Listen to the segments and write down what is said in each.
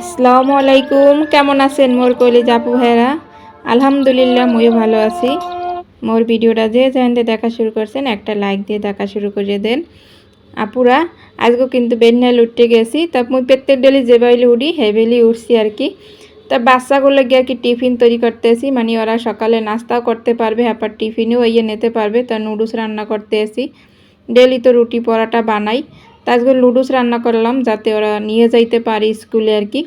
আসসালামু আলাইকুম। কেমন আছেন মোর কইলে জাপু ভাইরা আলহামদুলিল্লাহ ময়ও ভালো আছি। মোর ভিডিওটা যে জানতে দেখা শুরু করছেন, একটা লাইক দিয়ে দেখা শুরু করে দেন। আপুরা আজকে কিন্তু বেন্যাল উঠতে গেছি। তা মুই প্রত্যেক ডেলি যে বাইলে উঠি হেভেলি উঠছি আর কি। তা বাচ্চাগুলো গিয়ে কি টিফিন তৈরি করতেছি? মানে ওরা সকালে নাস্তাও করতে পারবে, আবার টিফিনেও ইয়ে নিতে পারবে। তা নুডলস রান্না করতে আসি ডেলি তো রুটি পরাটা বানাই। তা আজকে লুডুস রান্না করলাম, যাতে ওরা নিয়ে যাইতে পারে স্কুলে আর কি।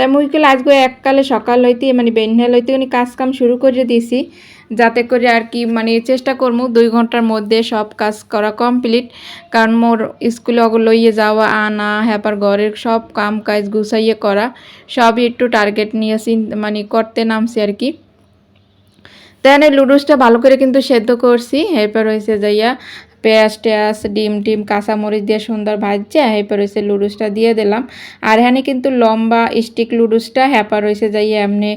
তা মুইকেল আজকে এককালে সকাল হইতে মানে বেনহেল হইতে উনি কাজ কাম শুরু করে দিছি যাতে করে আর কি মানে চেষ্টা করব দুই ঘণ্টার মধ্যে সব কাজ করা কমপ্লিট। কারণ মোর স্কুলে লইয়ে যাওয়া, আনা, হ্যাপার ঘরের সব কাম কাজ গুছাইয়ে করা, সবই একটু টার্গেট নিয়ে চিন- মানে করতে নামছি আর কি। তাই লুডুসটা ভালো করে কিন্তু সেদ্ধ করছি, এরপর হয়েছে যাইয়া পেঁয়াজ টেয়াজ, ডিম টিম, কাঁচামরিচ দিয়ে সুন্দর ভাজছে, এরপর হয়েছে লুডুসটা দিয়ে দিলাম। আর এখানে কিন্তু লম্বা স্টিক লুডুসটা হ্যাপার হয়েছে যাই এমনি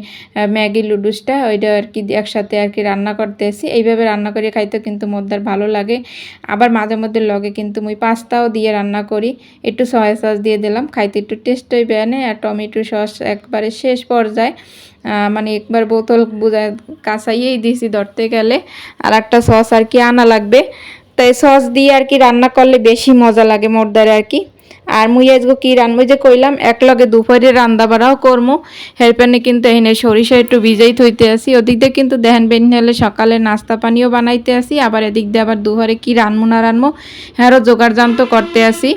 ম্যাগি লুডুসটা, ওইটা আর কি একসাথে আর কি রান্না করতেছি। এইভাবে রান্না করে খাইতে কিন্তু মোদ্দার ভালো লাগে। আবার মাঝে মধ্যে লগে কিন্তু মুই পাস্তাও দিয়ে রান্না করি। একটু সয়া সস দিয়ে দিলাম, খাইতে একটু টেস্ট হইবে এনে, আর টমেটো সস একবারে শেষ পর্যায়ে মানে একবার বোতল বোঝায় কাঁচাইয়েই দিয়েছি ধরতে গেলে। আর একটা সস আর কি আনা লাগবে। তাই সস দিয়ে আর কি রান্না করলে বেশি মজা লাগে মোরদারে আর কি। আর মুই আজকে কি রান্নবো যে কইলাম, এক লগে দুপুরে রান্না বাড়াও করমো। হেরপানে কিন্তু এখানে সরিষা একটু ভিজাই থইতে আসি। ওদিক দিয়ে কিন্তু দেহেন বেন হলে সকালে নাস্তা পানিও বানাইতে আসি। আবার এদিক দিয়ে আবার দুপুরে কি রানমো না রানমু হ্যাঁরও জোগাড় জান্ত করতে আসি।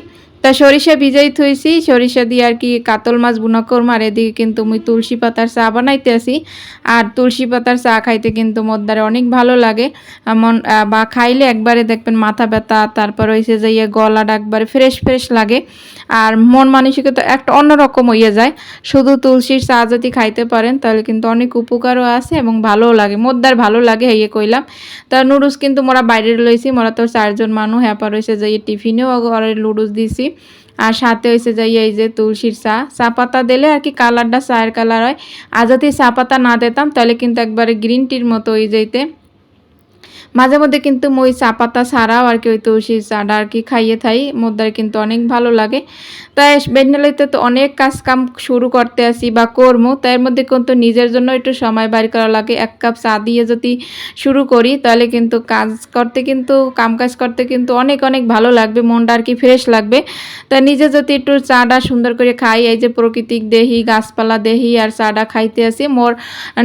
তা সরিষা ভিজাই থইছি সরিষা দিয়ে আর কি কাতল মাছ বুনা করম আর এদিকে কিন্তু মুই তুলসী পাতার চা বানাইতে আসি। আর তুলসী পাতার চা খাইতে কিন্তু মোদ্দারে অনেক ভালো লাগে। আহ, বা খাইলে একবারে দেখবেন মাথা ব্যথা তারপর হয়েছে যে ইয়ে গলাটা একবারে ফ্রেশ ফ্রেশ লাগে। আর মন মানসিকতা একটা অন্যরকম হইয়ে যায়। শুধু তুলসীর চা যদি খাইতে পারেন তাহলে কিন্তু অনেক উপকারও আছে এবং ভালোও লাগে। মোদ্দার ভালো লাগে হইয়ে কইলাম। তা নুডলস কিন্তু মোরা বাইরে লইছি মোরা তো চারজন মানুষ হ্যাপার হয়েছে যে ইয়ে টিফিনেও ঘরে নুডলস দিছি। আর সাথে হয়েছে যাই এই যে তুলসীর চা। চা পাতা দিলে আর কি কালারটা চায়ের কালার হয়। আর যদি চা পাতা না দিতাম, তাহলে কিন্তু একবারে গ্রিন টির মতো হয়ে যাইতে। মাঝে মধ্যে কিন্তু মই চা পাতা ছাড়াও আর কি ওই তুলসীর চাটা আর কি খাইয়ে থাই। মোদ্দার কিন্তু অনেক ভালো লাগে। তাই বেন্ডালিতে তো অনেক কাজ কাম শুরু করতে আসি বা করব তার মধ্যে কিন্তু নিজের জন্য একটু সময় বাইর করা লাগে। এক কাপ চা দিয়ে যদি শুরু করি, তাহলে কিন্তু কাজ করতে কিন্তু, কাম কাজ করতে কিন্তু অনেক অনেক ভালো লাগবে। মনটা আর কি ফ্রেশ লাগবে। তাই নিজে যদি একটু চাটা সুন্দর করে খাই, এই যে প্রকৃতিক দেহি, গাছপালা দেহি আর চাটা খাইতে আসি, মোর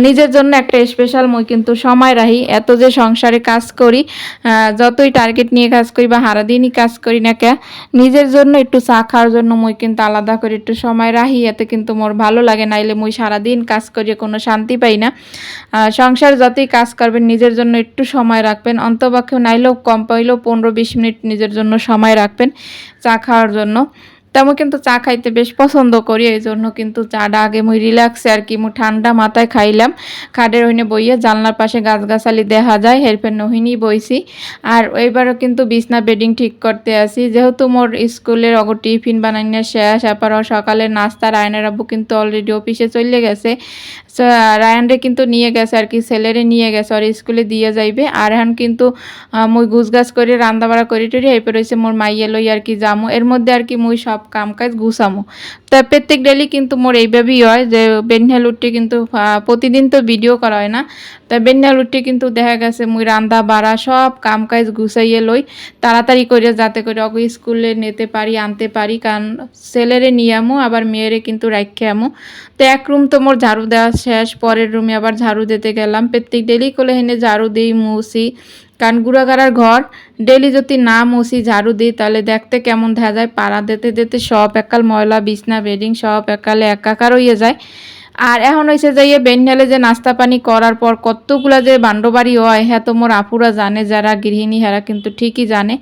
নিজের জন্য একটা স্পেশাল মই কিন্তু সময় রাহি। এত যে সংসারে কাজ করি যতই টার্গেট নিয়ে কাজ করি বা সারাদিনই কাজ করি না কে নিজের জন্য একটু চা খাওয়ার জন্য মই কিন্তু আলাদা করে একটু সময় রাহি এতে কিন্তু মোর ভালো লাগে, নাইলে মই সারাদিন কাজ করিয়ে কোনো শান্তি পাই না। সংসার যতই কাজ করবেন, নিজের জন্য একটু সময় রাখবেন অন্তপক্ষে নাইলেও কম পাইলেও পনেরো বিশ মিনিট নিজের জন্য সময় রাখবেন চা খাওয়ার জন্য। তেমন কিন্তু চা খাইতে বেশ পছন্দ করি এই জন্য কিন্তু চাটা আগে মুই রিল্যাক্সে আর কি মু ঠান্ডা মাথায় খাইলাম। খাটের হইনে বইয়ে জানলার পাশে গাছগাছালি দেখা যায়, হেরফের নহিনী বইছি। আর এইবারও কিন্তু বিছনা বেডিং ঠিক করতে আসি। যেহেতু মোর স্কুলের অগ টিফিন বানাইনে শেষ এরপরও সকালে নাস্তা রায়নের আব্বু কিন্তু অলরেডি অফিসে চলে গেছে। রায়ানরে কিন্তু নিয়ে গেছে আর কি, ছেলেরে নিয়ে গেছে আর স্কুলে দিয়ে যাইবে। আর এখন কিন্তু মুই গুছগাছ করে রান্না বাড়া করে টরি এরপর হয়েছে মোর মাইয়ে লই আর কি যামো। এর মধ্যে আর কি মুই সব কাম কাজ গুছামো। তা প্রত্যেক ডেলি কিন্তু মোর এইভাবেই হয় যে বেনহেল উঠে কিন্তু প্রতিদিন তো ভিডিও করা হয় না। তা বেনহেল উঠে কিন্তু দেখা গেছে মুই রান্না বাড়া সব কাম কাজ গুছাইয়ে লই, তাড়াতাড়ি করে যাতে করে অগো স্কুলে নিতে পারি, আনতে পারি, কারণ ছেলেরে নিয়ে আমো, আবার মেয়েরে কিন্তু রাখে আমো। তো এক রুম তো মোর ঝাড়ু দেওয়া শেষ, পরের রুমে আবার ঝাড়ু দিতে গেলাম। প্রত্যেক ডেলি করে হেনে ঝাড়ু দিই, মুছি কারণ গুড়াগাড়ার ঘর। ডেলি যদি না মুছি ঝাড়ু দিই, তাহলে দেখতে কেমন দেখা যায়? পাড়া দিতে দিতে সব একাল ময়লা, বিছনা, বেডিং সব একালে একাকার হয়ে যায়। আর এখন হয়েছে যে ইয়ে বেন্ডালে যে নাস্তা পানি করার পর কতগুলা যে বান্ডবাড়ি হয় হ্যাঁ তো মোর আপুরা জানে, যারা গৃহিণী, হেরা কিন্তু ঠিকই জানে।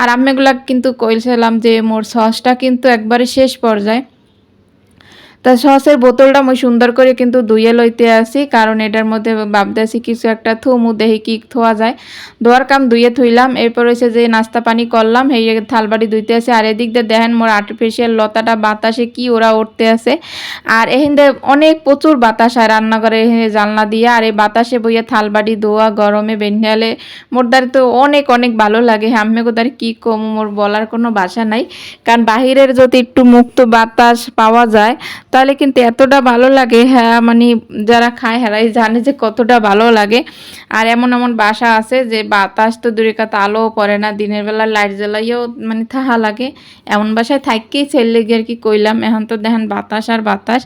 আর আম্মেগুলা কিন্তু কইছিলাম যে মোর সসটা কিন্তু একবারে শেষ পর্যায়ে। তা সসের বোতলটা মই সুন্দর করে কিন্তু ধুয়ে লইতে আসি, কারণ এটার মধ্যে ভাবতেছি কিছু একটা থুমু দেহি কি থোয়া যায়। ধোয়ার কাম ধুয়ে থইলাম, এরপর হয়েছে যে নাস্তা পানি করলাম, এই থালবাড়ি ধুইতে আসে, আর এদিক দিয়ে দেখেন মোর আর্টিফিশিয়াল লতাটা বাতাসে কি ওরা উঠতে আছে আর এখানে অনেক প্রচুর বাতাস হয় রান্নাঘরে জানলা দিয়ে, আর এই বাতাসে বইয়ে থালবাড়ি ধোয়া, গরমে বেন্যালে মোর দ্বারে তো অনেক অনেক ভালো লাগে। হাম্মে কোদার কি কম, মোর বলার কোনো ভাষা নাই। কারণ বাহিরের যদি একটু মুক্ত বাতাস পাওয়া যায় তাহলে কিন্তু এতটা ভালো লাগে হ্যাঁ মানে যারা খায় হেরাই জানে যে কতটা ভালো লাগে। আর এমন এমন বাসা আছে যে বাতাস তো দূরে কথা আলোও পড়ে না, দিনের বেলা লাইট জ্বালাইও মানে থাহা লাগে। এমন বাসায় থাককেই ছেলে গিয়ে আর কি কইলাম, এখন তো দেখেন বাতাস আর বাতাস।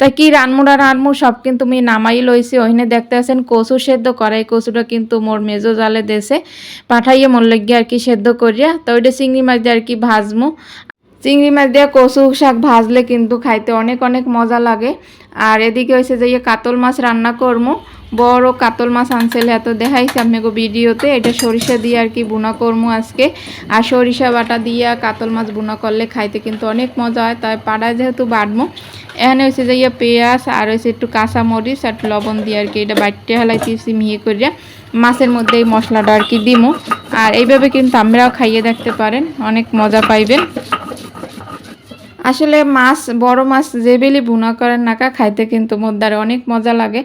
তা কি রানমুর আর রানমু সব কিন্তু আমি নামাই লইছি, ওইখানে দেখতে আছেন কচু সেদ্ধ করাই কচুটা কিন্তু মোর মেজো জালে দেশে পাঠাইয়ে মোর লেগে আর কি সেদ্ধ করিয়া, তো ওইটা চিংড়ি মাছ দিয়ে আর কি ভাজমু। চিংড়ি মাছ দিয়ে কচু শাক ভাজলে কিন্তু খাইতে অনেক অনেক মজা লাগে। আর এদিকে হয়েছে যে ইয়ে কাতল মাছ রান্না করব বড় কাতল মাছ আনছিল, এত দেখাইছে আপনাকে ভিডিওতে। এটা সরিষা দিয়ে আর কি বুনা করব আজকে। আর সরিষা বাটা দিয়ে কাতল মাছ বুনা করলে খাইতে কিন্তু অনেক মজা হয়। তাই পাড়ায় যেহেতু বাড়বো এখানে হয়েছে যে ইয়ে পেঁয়াজ আর হয়েছে একটু কাঁচা মরিচ আর একটু লবণ দিয়ে আর কি এটা বাইটে হেলাইতেছি মিহি করিয়া মাছের মধ্যে এই মশলাটা আর কি দিমু। আর এইভাবে কিন্তু আমরাও খাইয়ে দেখতে পারেন, অনেক মজা পাইবেন। আসলে মাছ, বড় মাছ যে বেলি ভুনা করেন নাকা খাইতে কিন্তু মোদ্দারে অনেক মজা লাগে।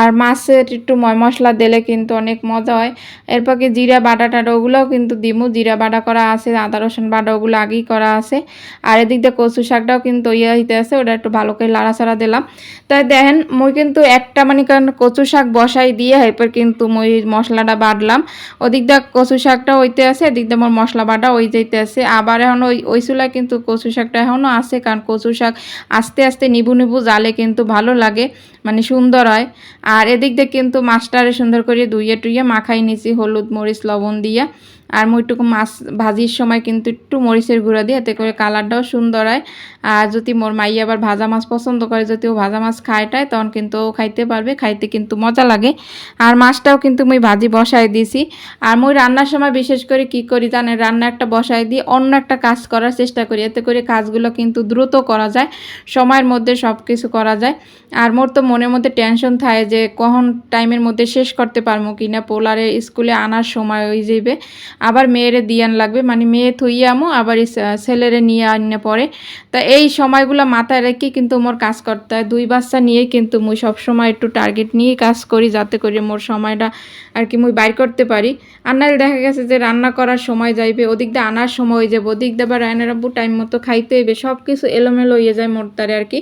আর মাছের একটু ময় মশলা দিলে কিন্তু অনেক মজা হয়। এরপর কি জিরা বাটা টাটা, ওগুলোও কিন্তু দিমু। জিরা বাটা করা আছে, আদা রসুন বাটা, ওগুলো আগেই করা আছে। আর এদিক দিয়ে কচু শাকটাও কিন্তু ইয়ে হইতে আছে, ওটা একটু ভালো করে লাড়াচাড়া দিলাম। তাই দেখেন, মই কিন্তু একটা মানে কারণ কচু শাক বসাই দিয়ে এরপর কিন্তু মই মশলাটা বাটলাম। ওদিক দিয়ে কচু শাকটা হইতে আছে, এদিক দিয়ে আমার মশলা বাটা ওই যাইতে আছে আবার এখন ওই ওই চুলায় কিন্তু কচু শাকটা এখনও আছে কারণ কচু শাক আস্তে আস্তে নিবু নিবু জালে কিন্তু ভালো লাগে মানে সুন্দর হয়। আর এদিক দিয়ে কিন্তু মাছটারে সুন্দর করে ধুইয়ে টুইয়ে মাখাই নিছি, হলুদ, মরিচ, লবণ দিয়ে। আর মুইটুকু মাছ ভাজির সময় কিন্তু একটু মরিচের গুঁড়া দিই এতে করে কালারটাও সুন্দর হয়। আর যদি মোর মাই আবার ভাজা মাছ পছন্দ করে, যদি ও ভাজা মাছ খায়টায় তখন কিন্তু ও খাইতে পারবে, খাইতে কিন্তু মজা লাগে। আর মাছটাও কিন্তু মুই ভাজি বসাই দিছি। আর মুই রান্নার সময় বিশেষ করে কি করি জানেন, রান্না একটা বসাই দিয়ে অন্য একটা কাজ করার চেষ্টা করি। এতে করে কাজগুলো কিন্তু দ্রুত করা যায়, সময়ের মধ্যে সব কিছু করা যায়। আর মোর তো মনের মধ্যে টেনশন থাকে যে, কখন টাইমের মধ্যে শেষ করতে পারব কি না পোলারে স্কুলে আনার সময় হয়ে যাইবে। আবার মেয়েরে দিয়ান লাগবে। মানে মেয়ে থইয়ে আমো আবার ছেলেরে নিয়ে আনে পরে তা এই সময়গুলো মাথায় রেখে কিন্তু মোর কাজ করতে হয়। দুই বাচ্চা নিয়েই কিন্তু মুই সবসময় একটু টার্গেট নিয়ে কাজ করি, যাতে করে মোর সময়টা আর কি মুই বাইর করতে পারি। নাহলে দেখা গেছে যে রান্না করার সময় যাইবে, ওদিক দিয়ে আনার সময় হয়ে যাবে, ওদিক দিয়ে আবার রায়নার আব্বু টাইম মতো খাইতে হইবে সব কিছু এলোমেলো হয়ে যায় মোর তারে আর কি।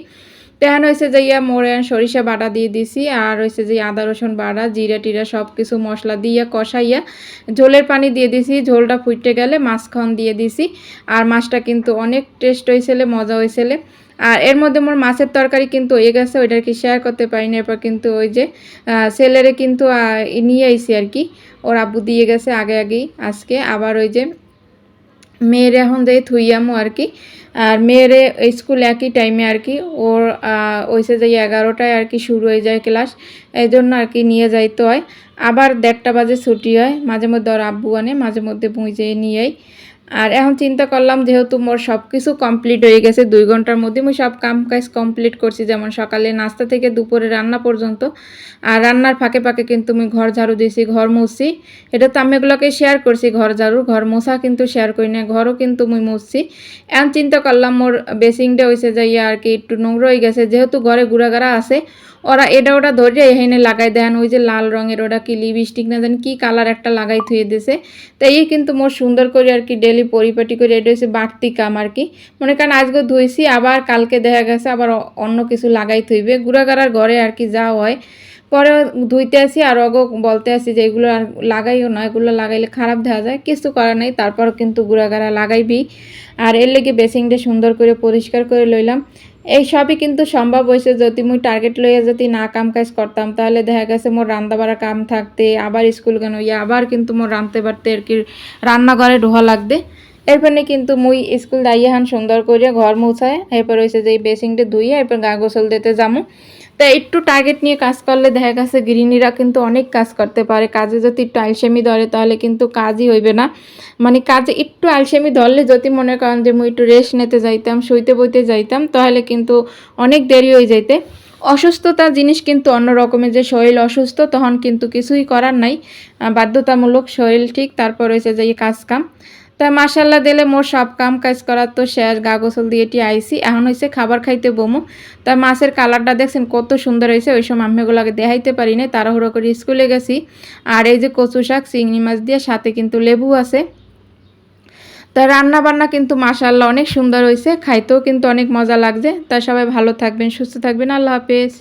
তেহান হয়েছে যে ইয়া মোড়ে সরিষা বাটা দিয়ে দিছি, আর হয়েছে যে আদা, রসুন বাটা, জিরা টিরা সব কিছু মশলা দিয়ে কষাইয়া ঝোলের পানি দিয়ে দিছি। ঝোলটা ফুটে গেলে মাছখন দিয়ে দিছি, আর মাছটা কিন্তু অনেক টেস্ট হয়েছিল, মজা হয়েছিল। আর এর মধ্যে মোর মাছের তরকারি কিন্তু হয়ে গেছে, ওইটা কি শেয়ার করতে পারিনি। এরপর কিন্তু ওই যে ছেলেরে কিন্তু নিয়ে আইছি আর কি। ওর আব্বু দিয়ে গেছে আগে আগেই, আজকে আবার ওই যে মেয়ের এখন যাই থুইয়ামো আর কি আর মেয়ের স্কুল একই টাইমে আর কি ওর ওইসে যাই এগারোটায় আর কি শুরু হয়ে যায় ক্লাস এই জন্য আর কি নিয়ে যাইতে হয়। আবার দেড়টা বাজে ছুটি হয়। মাঝে মধ্যে ওর আব্বু আনে মাঝে মধ্যে বুঁজে যেয়ে নিয়ে আর এখন চিন্তা করলাম যেহেতু মোর সব কিছু কমপ্লিট হয়ে গেছে, দুই ঘণ্টার মধ্যে আমি সব কাম কাজ কমপ্লিট করছি, যেমন সকালে নাস্তা থেকে দুপুরে রান্না পর্যন্ত। আর রান্নার ফাঁকে ফাঁকে কিন্তু আমি ঘর ঝাড়ু দিয়েছি, ঘর মুছছি। এটা তো আমি এগুলোকে শেয়ার করছি ঘর ঝাড়ু, ঘর মোছা কিন্তু শেয়ার করি না ঘরও কিন্তু মুই মুছছি। এখন চিন্তা করলাম মোর বেসিংটা হয়েছে যাই আর কি একটু নোংরা হয়ে গেছে, যেহেতু ঘরে গুড়াগাড়া আছে ওরা এটা ওটা ধরে এখানে লাগাই দেন ওই যে লাল রঙের ওটা কি লিপস্টিক না জানি কি কালার একটা লাগাই থুয়ে দিছে তো এই কিন্তু মোর সুন্দর করে আর কি ডেলি পরিপাটি করে এটা হচ্ছে বাড়তি কাম আর কি। মনে করেন আজকে ধুইছি, আবার কালকে দেখা গেছে আবার অন্য কিছু লাগাই থইবে। গুড়াগাড়ার ঘরে আর কি যা হয়। পরে ধুইতে আসি আর অগ বলতে আসি যে এগুলো আর লাগাইও না, এগুলো লাগাইলে খারাপ দেখা যায়। কিছু করার নেই তারপর কিন্তু গুড়াগাড়া লাগাইবি। আর এর লেগে বেসিংটা সুন্দর করে পরিষ্কার করে লইলাম। এই সবই কিন্তু সম্ভব হয়েছে। যদি মুই টার্গেট লইয়া যদি না কাম কাজ করতাম, তাহলে দেখা গেছে মোর রান্না বাড়া কাম থাকতে, আবার স্কুল কেন ইয়া আবার কিন্তু মোর রাঁধতে পারতে আর কি রান্নাঘরে ঢোয়া লাগবে। এরপরে কিন্তু মুই স্কুল দাইয়ে হান সুন্দর করিয়া ঘর মুছায়, এরপর হয়েছে যে এই বেসিংটা ধুইয়া, এরপর গা গোসল দিতে যাব তা একটু টার্গেট নিয়ে কাজ করলে দেখা গেছে গৃহিণীরা কিন্তু অনেক কাজ করতে পারে। কাজে যদি একটু আলসেমি ধরে তাহলে কিন্তু কাজই হইবে না। মানে কাজে একটু আলসেমি ধরলে যদি মনে করেন যে মুই একটু রেস্ট নিতে যাইতাম, শুইতে বইতে যাইতাম, তাহলে কিন্তু অনেক দেরি হয়ে যাইতে। অসুস্থতা জিনিস কিন্তু অন্য রকমের। যে শরীর অসুস্থ তখন কিন্তু কিছুই করার নাই। বাধ্যতামূলক শরীর ঠিক, তারপর হয়েছে যে কাজ কাম তা মাসাল্লাহ দিলে মোর সব কাম কাজ করার তো শেষ গা গোসল দিয়ে এটি আইসি এখন হয়েছে খাবার খাইতে বমু। তা মাছের কালারটা দেখছেন কত সুন্দর হয়েছে ওই সময় আম্মিগুলোকে দেখাইতে পারি নাই, তাড়াহুড়ো করে স্কুলে গেছি। আর এই যে কচু শাক, চিংড়ি মাছ দিয়ে সাথে কিন্তু লেবু আছে। তা রান্না বান্না কিন্তু মাশাল্লাহ অনেক সুন্দর হয়েছে খাইতেও কিন্তু অনেক মজা লাগছে। তা সবাই ভালো থাকবেন, সুস্থ থাকবেন, আল্লাহ হাফেজ।